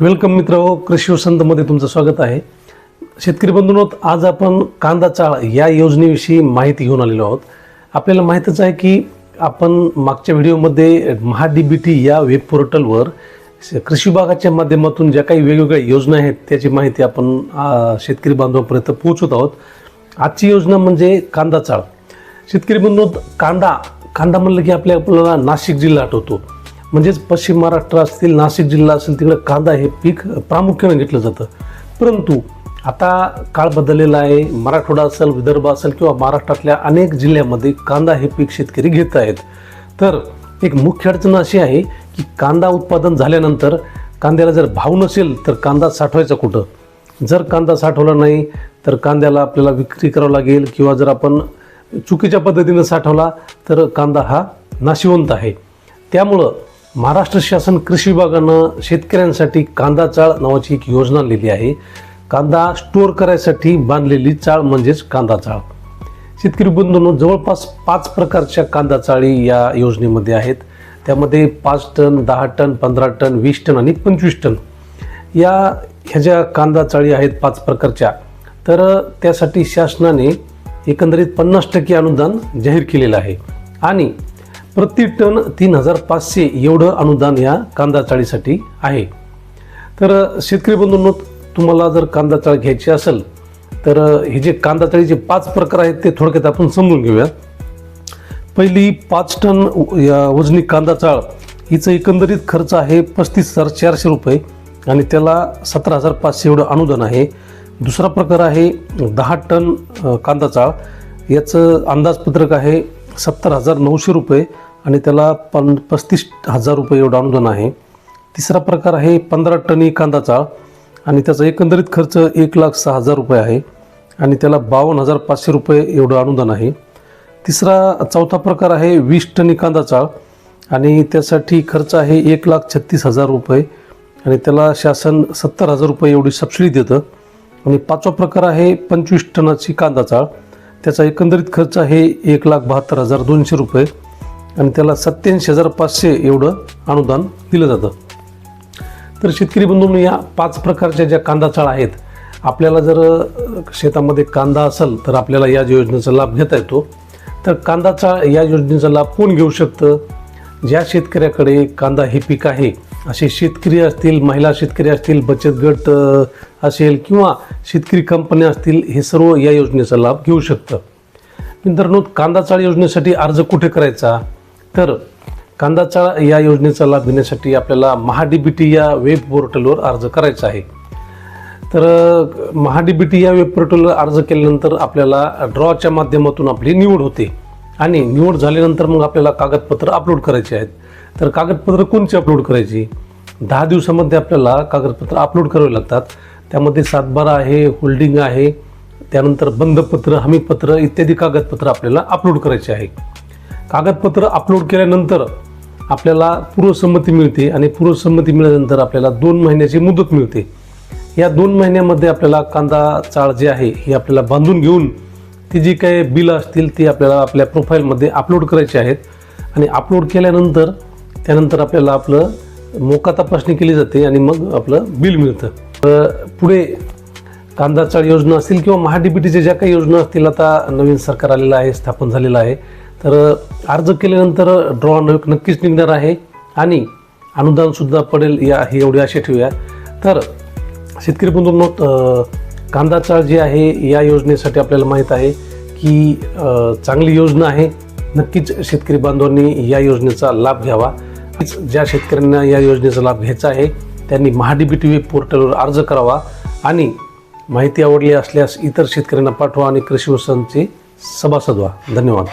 Welcome मित्र हो कृषी वसंतमध्ये तुमचं स्वागत आहे. शेतकरी बंधूंनो आज आपण कांदा चाळ या योजनेविषयी माहिती घेऊन आलेलो आहोत. आपल्याला माहीतच आहे की आपण मागच्या व्हिडिओमध्ये महा डी बी टी या वेब पोर्टलवर श- कृषी विभागाच्या माध्यमातून ज्या काही वेगवेगळ्या योजना आहेत त्याची माहिती आपण शेतकरी बांधवापर्यंत पोहोचवत आहोत. आजची योजना म्हणजे कांदा चाळ. शेतकरी बंधू कांदा कांदा म्हणलं की आपल्या आपल्याला नाशिक जिल्हा आठवतो. म्हणजेच पश्चिम महाराष्ट्र असतील नाशिक जिल्हा असेल तिकडं कांदा हे पीक प्रामुख्याने घेतलं जातं. परंतु आता काळ बदललेला आहे. मराठवाडा असेल विदर्भ असेल किंवा महाराष्ट्रातल्या अनेक जिल्ह्यामध्ये कांदा हे पीक शेतकरी घेत आहेत. तर एक मुख्य अडचण अशी आहे की कांदा उत्पादन झाल्यानंतर कांद्याला जर भाव नसेल तर कांदा साठवायचा कुठं? जर कांदा साठवला नाही तर कांद्याला आपल्याला विक्री करावं लागेल किंवा जर आपण चुकीच्या पद्धतीनं साठवला तर कांदा हा नाशिवंत आहे. त्यामुळं महाराष्ट्र शासन कृषी विभागानं शेतकऱ्यांसाठी कांदा चाळ नावाची एक योजना लिहिली आहे. कांदा स्टोअर करायसाठी बांधलेली चाळ म्हणजेच कांदा चाळ. शेतकरी बंधूंनो जवळपास पाच प्रकारच्या कांदा चाळी या योजनेमध्ये आहेत. त्यामध्ये पाच टन दहा टन पंधरा टन वीस टन आणि पंचवीस टन या ह्या ज्या कांदा चाळी आहेत पाच प्रकारच्या तर त्यासाठी शासनाने एकंदरीत पन्नास टक्के अनुदान जाहीर केलेलं आहे. आणि प्रति टन तीन हजार पाचशे एवढं अनुदान या कांदा चाळीसाठी आहे. तर शेतकरी बंधूंनो तुम्हाला जर कांदा चाळ घ्यायची असेल तर हे जे कांदा चाळीचे पाच प्रकार आहेत ते थोडक्यात आपण समजून घेऊया पहिली पाच टन वजनी कांदा चाळ हिचं एकंदरीत खर्च आहे पस्तीस हजार चारशे रुपये आणि त्याला सतरा हजार पाचशे एवढं अनुदान आहे. दुसरा प्रकार आहे दहा टन कांदा चाळ याचं अंदाजपत्रक आहे सत्तर हजार नऊशे रुपये. आणि त्याला पन पस्तीस हजार रुपये एवढं अनुदान आहे. तिसरा प्रकार आहे पंधरा टनी कांदा चाळ आणि त्याचा एकंदरीत खर्च एक लाख सहा हजार रुपये आहे आणि त्याला बावन्न हजार पाचशे रुपये एवढं अनुदान आहे. तिसरा चौथा प्रकार आहे वीस टनी कांदा चाळ आणि त्यासाठी खर्च आहे एक लाख छत्तीस हजार रुपये आणि त्याला शासन सत्तर हजार रुपये एवढी सबसिडी देतं. आणि पाचवा प्रकार आहे पंचवीस टनाची कांदा चाळ त्याचा एकंदरीत खर्च आहे एक लाख बहात्तर हजार दोनशे रुपये. आणि त्याला सत्याऐंशी हजार पाचशे एवढं अनुदान दिलं जातं. तर शेतकरी बंधूंनी या पाच प्रकारच्या ज्या कांदा चाळ आहेत आपल्याला जर शेतामध्ये कांदा असेल तर आपल्याला या योजनेचा लाभ घेता येतो. तर कांदा चाळ या योजनेचा लाभ कोण घेऊ शकतं? ज्या शेतकऱ्याकडे कांदा हे पीक आहे असे शेतकरी असतील महिला शेतकरी असतील बचत गट असेल किंवा शेतकरी कंपन्या असतील हे सर्व या योजनेचा लाभ घेऊ शकतं. मित्रांनो कांदा चाळ योजनेसाठी अर्ज कुठे करायचा? तर कांदाचा या योजनेचा लाभ घेण्यासाठी आपल्याला महाडीबीटी या वेब पोर्टलवर अर्ज करायचा आहे. तर महाडीबीटी या वेब पोर्टलवर अर्ज केल्यानंतर आपल्याला ड्रॉच्या माध्यमातून आपली निवड होते आणि निवड झाल्यानंतर मग आपल्याला कागदपत्र अपलोड करायचे आहेत. तर कागदपत्र कोणची अपलोड करायची? दहा दिवसामध्ये आपल्याला कागदपत्र अपलोड करावे लागतात. त्यामध्ये सातबारा आहे होल्डिंग आहे त्यानंतर बंधपत्र हमीपत्र इत्यादी कागदपत्र आपल्याला अपलोड करायचे आहे. कागदपत्र अपलोड केल्यानंतर आपल्याला पूर्वसंमती मिळते आणि पूर्वसंमती मिळाल्यानंतर आपल्याला दोन महिन्याची मुदत मिळते. या दोन महिन्यामध्ये आपल्याला कांदा चाळ जे आहे हे आपल्याला बांधून घेऊन ती जी काही बिलं असतील ती आपल्याला आपल्या प्रोफाईलमध्ये अपलोड करायची आहेत. आणि अपलोड केल्यानंतर त्यानंतर आपल्याला आपलं मोका तपासणी केली जाते आणि मग आपलं बिल मिळतं. तर पुढे कांदा चाळ योजना असतील किंवा महाडीबीटीच्या ज्या काही योजना असतील आता नवीन सरकार आलेलं आहे स्थापन झालेलं आहे तर अर्ज केल्यानंतर ड्रॉ नक्कीच निघणार आहे आणि अनुदानसुद्धा पडेल या हे एवढी आशा ठेवूया. तर शेतकरी बंधूंनो कांदा चाळ जी आहे या योजनेसाठी आपल्याला माहीत आहे की चांगली योजना आहे. नक्कीच शेतकरी बांधवांनी या योजनेचा लाभ घ्यावा. ज्या शेतकऱ्यांना या योजनेचा लाभ घ्यायचा आहे त्यांनी महाडीबीटी वेब पोर्टलवर अर्ज करावा आणि माहिती आवडली असल्यास इतर शेतकऱ्यांना पाठवा आणि कृषी वसंतचे सभासद व्हा धन्यवाद.